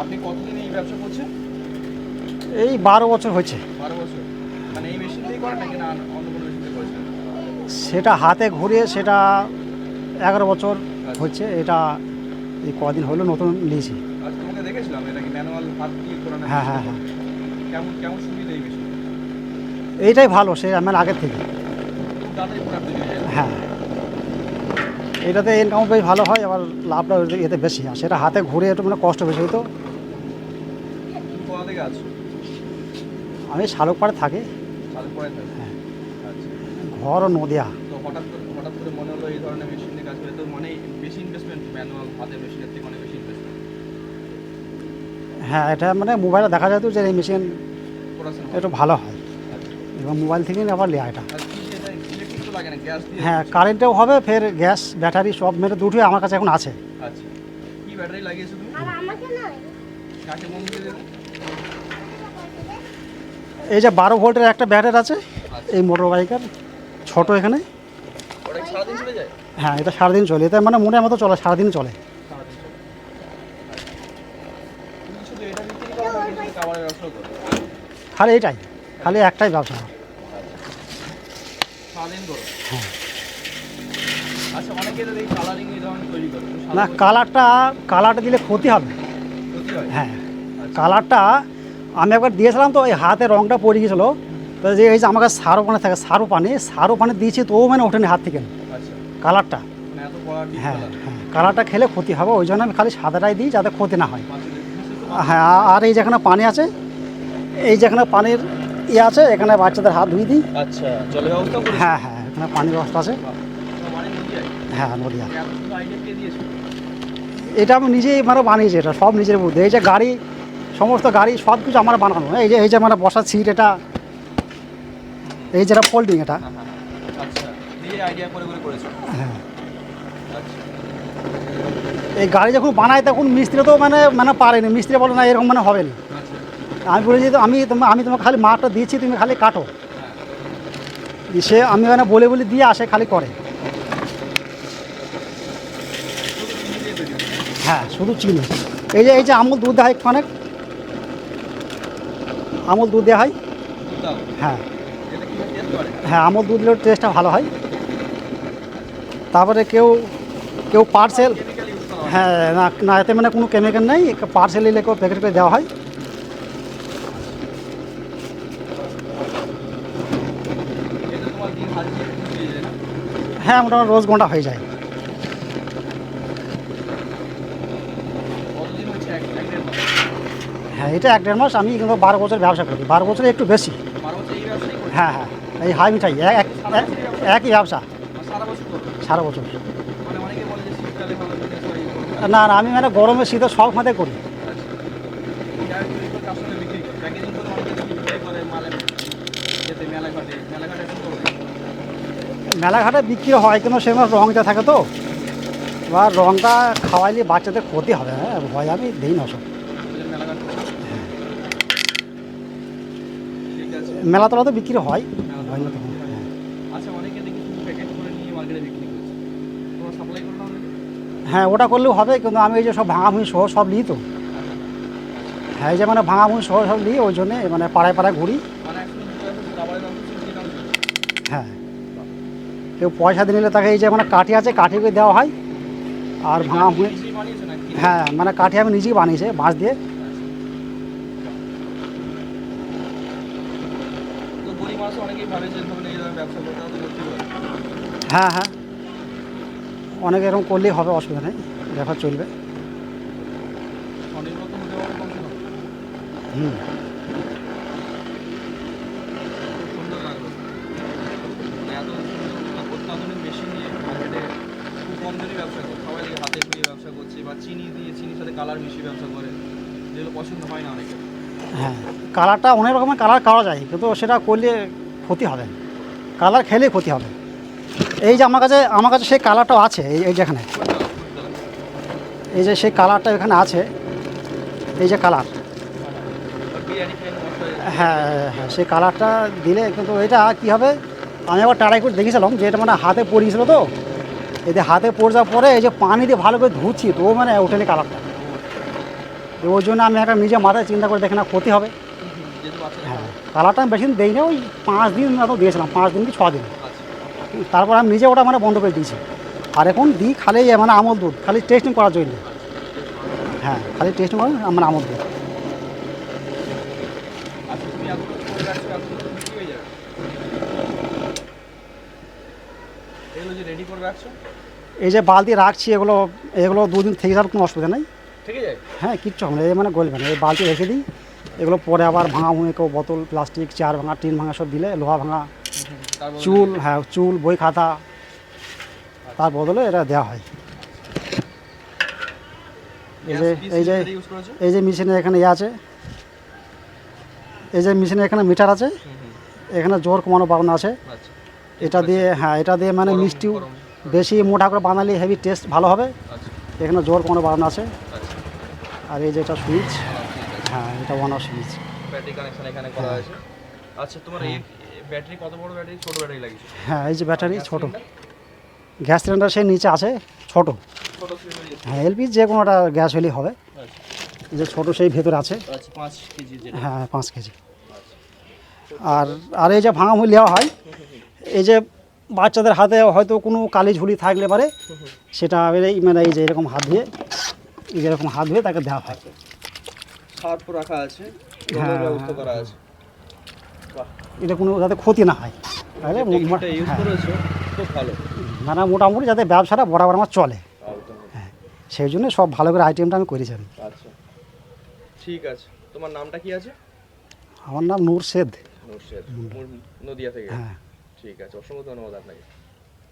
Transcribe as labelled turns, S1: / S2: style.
S1: আপনি কতদিন এই ব্যবসা করছেন?
S2: এই বারো বছর হয়েছে।
S1: বারো বছর। মানে এই মেশিন দিয়ে করেন নাকি না অন্য কোনো মেশিন দিয়ে করেছেন?
S2: সেটা হাতে ঘুরে সেটা এগারো বছর হচ্ছে এটা এই কদিন হলো নতুন নিয়েছি।
S1: তোমাকে দেখেছিলাম এটা কি ম্যানুয়াল হাত দিয়ে করানো
S2: হ্যাঁ হ্যাঁ হ্যাঁ
S1: কেমন কেমন সুবিধা এই মেশিন
S2: এইটাই ভালো সে আমার আগের থেকে।
S1: হয়ে
S2: এটাতে ইনকাম বেশ ভালো হয় আবার লাভটা এতে বেশি আর সেটা হাতে ঘুরে একটু মানে কষ্ট বেশি হতো
S1: থেকে আছো?
S2: আমি শালুক পাড়ে থাকি?
S1: করে
S2: হ্যাঁ।
S1: আচ্ছা।
S2: ঘর ও নদিয়া।
S1: তো হঠাৎ করে হঠাৎ করে মনে হলো এই ধরনের মেশিন নিয়ে কাজ করে তো মানে বেশি ইনভেস্টমেন্ট ম্যানুয়াল হাতের মেশিনের থেকে অনেক বেশি ইনভেস্টমেন্ট
S2: হ্যাঁ এটা মানে মোবাইলে দেখা যেত যে এই মেশিন একটু ভালো হয়। এবং মোবাইল থেকেই আবার নেওয়া এটা।
S1: না
S2: হ্যাঁ কারেন্টেও হবে ফের গ্যাস ব্যাটারি সব মেরে দুটোই আমার কাছে এখন আছে।
S1: আচ্ছা। কি ব্যাটারি লাগিয়েছো তুমি? কাকে মন দিয়ে দেবে
S2: এই যে বারো ভোল্টের একটা ব্যাটার আছে এই মোটর বাইকের ছোট এখানে। হ্যাঁ এটা সারাদিন চলে এটা মানে মনের মতো চলে সারাদিন চলে। খালি এইটাই খালি একটাই ব্যবসা হ্যাঁ।
S1: আচ্ছা
S2: না কালারটা কালারটা দিলে ক্ষতি হবে।
S1: হ্যাঁ?
S2: কালারটা আমি একবার দিয়েছিলাম তো ওই হাতে রঙটা পড়ে গিয়েছিল। তো যে এই যে আমার কাছে সারো পানি থাকে সারো পানি সারো পানি দিয়েছি তো মানে ওঠেনি হাত থেকে।
S1: আচ্ছা।
S2: কালারটা।
S1: মানে
S2: হ্যাঁ হ্যাঁ কালারটা খেলে ক্ষতি হবে ওই জন্য আমি খালি সাদাটাই দিই যাতে ক্ষতি না হয়। হ্যাঁ আর এই যেখানে পানি আছে এই যেখানে পানির ইয়ে আছে এখানে বাচ্চাদের হাত ধুই দিই।
S1: আচ্ছা জলের ব্যবস্থা
S2: হ্যাঁ হ্যাঁ এখানে পানির ব্যবস্থা আছে।
S1: নদীয়ায়?
S2: হ্যাঁ নদিয়া। এটা আমি নিজেই মানে বানিয়েছি এটা সব নিজের বুদ্ধি এই যে গাড়ি সমস্ত গাড়ি সব কিছু আমার বানানো। এই যে এই যে মানে বসার সিট এটা এই যেটা ফোল্ডিং এটা।
S1: হ্যাঁ হ্যাঁ আচ্ছা করে করেছ।
S2: হ্যাঁ।
S1: আচ্ছা।
S2: এই গাড়ি যখন বানায় তখন মিস্ত্রি তো মানে মানে পারেনি। মিস্ত্রি বলে না এরকম মানে হবে না।
S1: আচ্ছা।
S2: আমি বলেছি আমি আমি তোমাকে খালি মাঠটা দিয়েছি তুমি খালি কাটো।
S1: হ্যাঁ।
S2: সে আমি মানে বলে বলে দিয়ে আসে খালি করে। হ্যাঁ শুধু চিনি। এই যে এই যে আমুল দুধ হয় অনেক আমুল দুধ দেওয়া হয়। হ্যাঁ। হ্যাঁ? আমুল দুধ দিলেও টেস্টটা ভালো হয়। তারপরে কেউ কেউ পার্সেল
S1: হয়।
S2: না না এতে মানে কোনো কেমিক্যাল নেই। পার্সেল নিলে কেউ প্যাকেট করে দেওয়া হয়। হ্যাঁ মোটামুটি রোজ ঘণ্টা হয়ে যায়
S1: কতদিন হচ্ছে এক এক দেড় মাস
S2: হ্যাঁ এটা এক দেড় মাস আমি কিন্তু বারো বছর ব্যবসা করি। বারো বছরে একটু বেশি। হ্যাঁ হ্যাঁ এই হাই মিঠাই এক এক- এক- একই ব্যবসা।
S1: সারা বছর।
S2: না না, আমি মানে গরমে শীতে সব মাথায় করি।
S1: মেলাঘাটে
S2: বিক্রি হয়, কিন্তু সে মাস রঙটা থাকে তো। এবার রঙটা খাওয়াইলে বাচ্চাদের ক্ষতি হবে হ্যাঁ ভয় আমি দিই না সব
S1: ওদের মেলাঘাট ঠিক আছে
S2: মেলাতলা তো বিক্রি হয়। না তখন।
S1: আচ্ছা অনেকে দেখি প্যাকেট করে নিয়ে মার্কেটে বিক্রি করছে। তোমরা সাপ্লাই করো
S2: হ্যাঁ ওটা করলেও হবে কিন্তু আমি ওই যে সব ভাঙাভুঙি সহ সব নিই তো। হ্যাঁ এই যে মানে ভাঙাভুঙি সহ সব নিই ওই জন্যে মানে পাড়ায় পাড়ায় ঘুরি।
S1: মানে
S2: হ্যাঁ। কেউ পয়সা দিয়ে নিলে তাকে এই যে মানে কাঠি আছে কাঠি দেওয়া হয়। আর
S1: বানিয়েছো নাকি?
S2: হ্যাঁ মানে কাঠি আমি নিজেই বানিয়েছি বাঁশ দিয়ে।
S1: গরিব মানুষ অনেকেই ভাবে যে ধরুন এই ধরনের ব্যবসা করতে হবে করতে পারে।
S2: হ্যাঁ হ্যাঁ। অনেক এরকম করলেই হবে অসুবিধা নেই। ব্যাপার চলবে। হুম।
S1: মানে ব্যবসা করছে বা চিনি দিয়ে চিনির সাথে কালার মিশিয়ে ব্যবসা করে। যেগুলো পছন্দ হয় না অনেকে
S2: হ্যাঁ কালারটা অনেক রকমের কালার করা যায়, কিন্তু সেটা করলে ক্ষতি হবে কালার খেলে ক্ষতি হবে। এই যে আমার কাছে আমার কাছে সেই কালারটাও আছে, এই যেখানে? এই যে সেই কালারটা এখানে আছে, এই যে কালার। হ্যাঁ হ্যাঁ সেই কালারটা দিলে কিন্তু এটা কি হবে? আমি একবার টাড়াই করে দেখেছিলাম যে এটা মানে হাতে পড়িয়েছিল তো। এতে হাতে পড়ে যাওয়ার পরে এই যে পানি দিয়ে ভালো করে ধুচ্ছি, তো মানে ওঠেনি কালারটা। ওই জন্য আমি একটা নিজে মাথায় চিন্তা করে দেখে না ক্ষতি হবে। হ্যাঁ কালারটা আমি বেশি দিন দিই না ওই পাঁচ দিন মতো দিয়েছিলাম পাঁচ দিন কি ছ দিন। তারপর আমি নিজে ওটা মানে বন্ধ করে দিয়েছি। আর এখন দিই খালি মানে আমল দুধ খালি টেস্টিং করার জন্য। হ্যাঁ খালি টেস্টিং করার আমার আমল দুধ।
S1: করে করে
S2: এই যে বালতি রাখছি এগুলো এগুলো দুদিন থেকে যাওয়ার কোনো অসুবিধা নেই। হ্যাঁ কিচ্ছু হবে না। এই মানে গলবে না এই বালতি রেখে দিই। এগুলো পরে আবার ভাঙা ভুঙে কেউ বোতল প্লাস্টিক চেয়ার ভাঙা টিন ভাঙা সব দিলে লোহা ভাঙা চুল হ্যাঁ চুল বই খাতা তার বদলে এটা দেওয়া হয়। এই যে এই যে এই যে মেশিনে এখানে ইয়ে আছে। এই যে মেশিনে এখানে মিটার আছে। এখানে জোর কমানো বাড়ানো আছে।
S1: আচ্ছা।
S2: এটা দিয়ে হ্যাঁ এটা দিয়ে মানে মিষ্টিও বেশি মোটা করে বানালে হেভি টেস্ট ভালো হবে।
S1: আচ্ছা।
S2: এখানে জোর কমানো বাড়ানো আছে।
S1: আচ্ছা।
S2: আর এই যে এটা সুইচ
S1: হ্যাঁ,
S2: হ্যাঁ এটা one off switch
S1: battery connection এখানে করা আছে। আচ্ছা তোমার এই ব্যাটারি কত বড় ব্যাটারি ছোট ব্যাটারি লাগিয়েছো?
S2: হ্যাঁ এই যে ব্যাটারি ছোট। গ্যাস সিলিন্ডার সেই নিচে আছে ছোট। হ্যাঁ এলপি যে কোনোটা গ্যাস হলেই হবে।
S1: আচ্ছা।
S2: এই যে ছোট সেই ভেতরে আছে।
S1: আচ্ছা যেটা।
S2: হ্যাঁ পাঁচ কেজি। আর আর এই যে ভাঙা মুড়ি দেওয়া হয় এই যে বাচ্চাদের হাতে হয়তো কোনো কালি ঝুলি থাকলে পারে সেটা মানে এই যে এরকম হাত ধুয়ে এই যে এরকম হাত ধুয়ে তাকে দেওয়া হয়।
S1: সার্ফ রাখা আছে
S2: হ্যাঁ,
S1: ব্যবস্থা করা আছে।
S2: এটা কোনো যাতে ক্ষতি না হয়। তাহলে
S1: ইউজ
S2: হ্যাঁ,
S1: ভালো।
S2: মানে মোটামুটি যাতে ব্যবসাটা বরাবর আমার চলে।
S1: একদম।
S2: সেই জন্য সব ভালো করে আইটেমটা আমি করেছি আমি।
S1: আচ্ছা। ঠিক আছে। তোমার নামটা কি আছে?
S2: আমার নাম নূর শেদ।
S1: মুর্শিদ নদিয়া থেকে।
S2: হ্যাঁ।
S1: ঠিক আছে। অসংখ্য ধন্যবাদ আপনাকে।